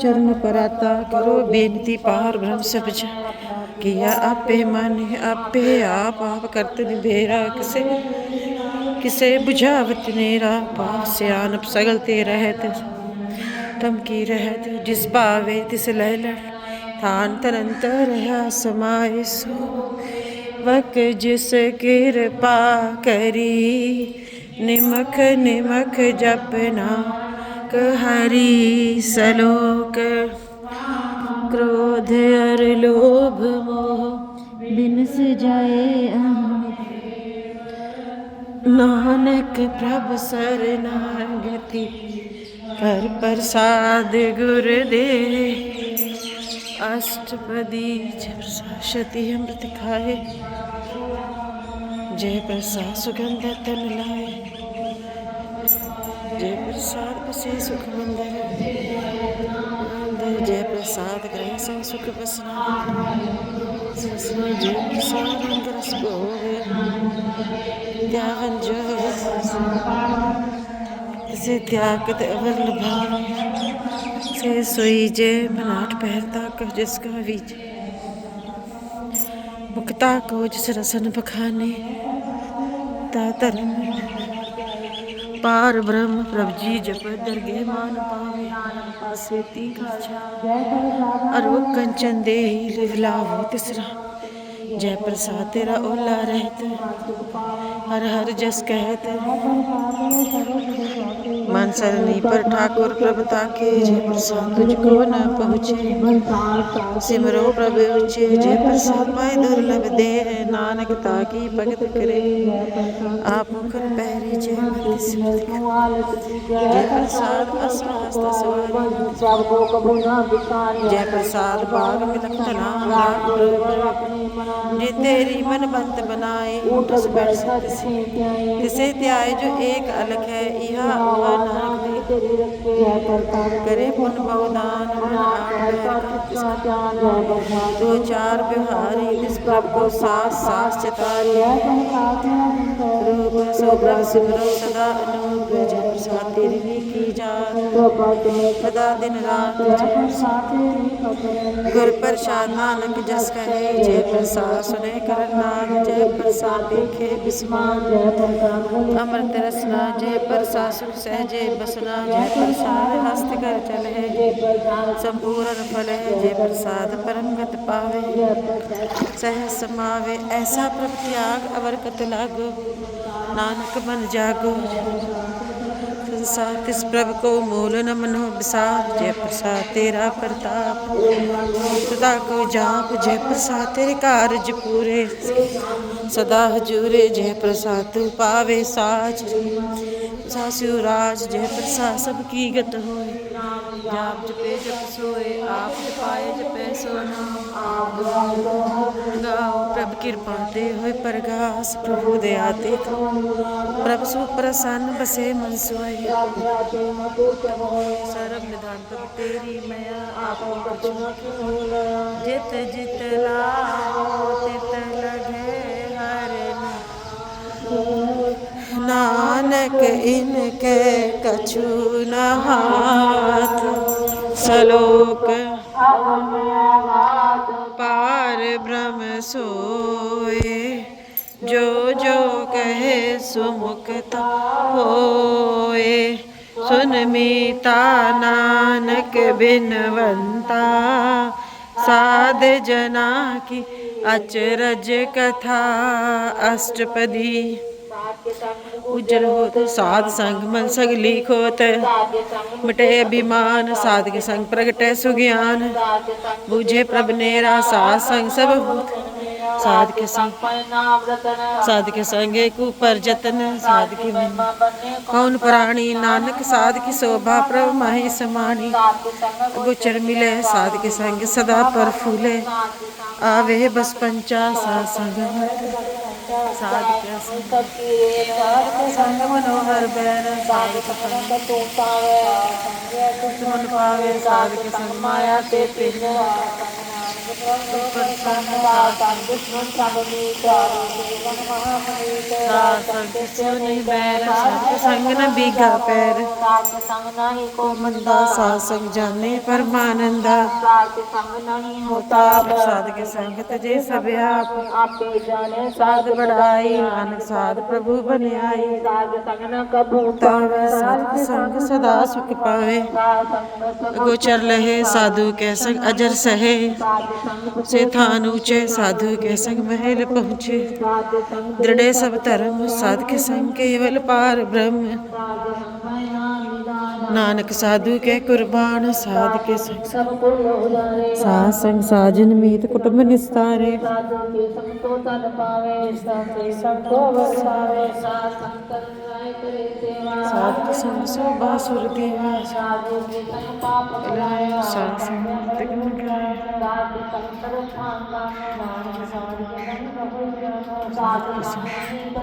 ਚਰਨ ਪਰਾਤਾ ਕਰੋ ਬੇਨਤੀ ਪਾਰ ਬ੍ਰਹਮ ਸਬਜ ਕੀਆ ਆਪੇ ਮਨ ਆਪੇ ਆਪ ਆਪ ਕਰਤ ਨਿਬੇਰਾ ਕਿਸੇ ਕਿਸੇ ਬੁਝਾਵਤ ਨੇਰਾ ਪਾਪ ਸਿਆਨਪ ਸਗਲ ਤੇ ਰਹਿਤ ਤਮ ਕੀ ਰਹਿਤ ਜਿਸ ਭਾਵੇ ਤਿਸ ਲੈ ਲੈ ਥਾਨ ਤਰੰਤ ਰਹਾ ਸਮਾਏ ਸੋ ਵਕ ਜਿਸ ਕਿਰਪਾ ਕਰੀ ਨਿਮਖ ਨਿਮਖ ਜਪਨਾ वाक हरि सलोक क्रोध अर लोभ मोह बिन से जाए नानक प्रभ नागति कर प्रसाद गुरुदेव अष्टपदी सती अमृत खाए जय प्रसाद सुगंध तन लाए जय प्रसाद सुख मंदिर मंदिर जय प्रसाद ग्रह सौ सुख जय प्रसाद मंदिर लभा से सोई जय मनाट पहरता कह जिसका मुक्ता को जिस रसन बखाने ता धर्म पार ब्रह्म प्रभ जी जप दरगे मान पावे स्वेती अरो कंचन दे लिवलावो तिसरा जय प्रसाद तेरा ओला रहते हर हर जस कहते मन सरनी पर ठाकुर प्रभु ताके जय प्रसाद तुझको न पहुँचे सिमरो प्रभु उचे जय प्रसाद पाए दुर्लभ दे नानक ताकी भगत करे आप मुखन पहरी जय जय प्रसाद अस्महस्त सवारी जय प्रसाद बाग में लखना जे तेरी मन बंत बनाए उठस बैठ सके जिसे त्याए जो एक अलग है यह वह नानक दे करे पुन बहुदान दो चार बिहारी इस प्रभ को सास सास चतारी रूप सोब्रह सिमरो सदा अनुग्रह जन साथी रिनी की जात सदा दिन रात गुर प्रसाद नानक जस कहे जय प्रसाद सुने कर नाम जय प्रसाद देखे बिस्मान अमृत रसना जय प्रसाद सुख सहजे बसना जय प्रसाद हस्त कर चल है संपूर्ण फल है जय प्रसाद परम गत पावे सहस समावे ऐसा प्रभ त्याग अवर कत लागो नानक मन जागो मनसा तिस प्रभ को मूल न मनो बिसार जय प्रसाद तेरा प्रताप सदा को जाप जय प्रसाद तेरे कारज पूरे सदा हजूरे जय प्रसाद तू पावे साच सासु राज जय प्रसाद सबकी गत होए जाप जपे जप सोए आप जपाए जपे सो नाम प्रभ कृपा दे हो प्रगास प्रभु दया दे प्रभ सु प्रसन्न बसे मन सुहाई सर्व निधान तब तेरी मया आप जित जित लाओ तित लगे हर नानक इनके कछु न सलोक आ पार ब्रह्म सोए जो जो कहे सुमुखता होए सुन मीता नानक बिनवंता साध जना की अचरज कथा अष्टपदी उज्जल होत साध संग मन सग होत मिटे अभिमान साध के संग प्रगट सुज्ञान बुझे प्रभ नेरा साध संग सब साध के संग साध के संग ऊपर जतन साध मन कौन प्राणी नानक साध की शोभा प्रभ माहि समानी गुचर मिले साध के संग सदा पर फूले आवे बस पंचा सा संग ਸਾਧ ਪਿਆਸੀ ਸਾਧ ਸੰਗ ਮਨੋਹਰ ਬੈਰ ਸਾਧ ਕਪਨ ਤੂ ਪਾਵੇ ਤੁਸ ਮਨ ਪਾਵੇ ਸਾਧ ਕੇ ਸੰਗ ਮਾਇਆ ਤੇ ਪਿਨ ਸੰਗ ਨ ਬੀਗਾ ਪੈਰ ਮੰਦਾ ਸਾਧ ਸੰਗ ਜਾਣੇ ਪਰਮਾਨੰਦਾ ਹੋਤਾ ਪ੍ਰਸਾਦ ਸੰਗਤ ਜੇ ਸਭਿਆ ਆਪੇ ਜਾਣੇ ਸਾਧ ਬੜਾਈ ਨਾਨਕ ਸਾਧ ਪ੍ਰਭੂ ਬਨਿਆਈ ਸਾਧ ਸੰਗ ਨ ਕਬੂ ਤਾਵ ਸਾਧ ਸੰਗ ਸਦਾ ਸੁਖ ਪਾਵੇ ਗੋਚਰ ਲਹੇ ਸਾਧੂ ਕੈ ਸੰਗ ਅਜਰ ਸਹੇ ਸੇ ਥਾਨ ਉਚੇ ਸਾਧੂ ਕੇ ਸੰਗ ਮਹਿਲ ਪਹੁੰਚੇ ਦ੍ਰਿੜੇ ਸਭ ਧਰਮ ਸਾਧ ਕੇ ਸੰਗ ਕੇਵਲ ਪਾਰ ਬ੍ਰਹਮ ਨਾਨਕ ਸਾਧੂ ਕੇ ਕੁਰਬਾਨ ਸਾਧ ਕੇ ਸੰਗ ਸਭ ਕੋ ਉਦਾਰੇ ਸਾਧ ਸੰਗ ਸਾਜਨ ਮੀਤ ਕੁਟੁੰਬ ਨਿਸਤਾਰੇ ਸਾਧੂ ਕੇ ਸੰਗ ਤੋ ਤਨ ਪਾਵੇ ਸਾਧ ਸਭ ਕੋ ਵਸਾਵੇ ਸਾਧ ਸੰਤਨ सत्संग शोभा सुरदेवा इलाय सत्संग तिगन गाय साधु संग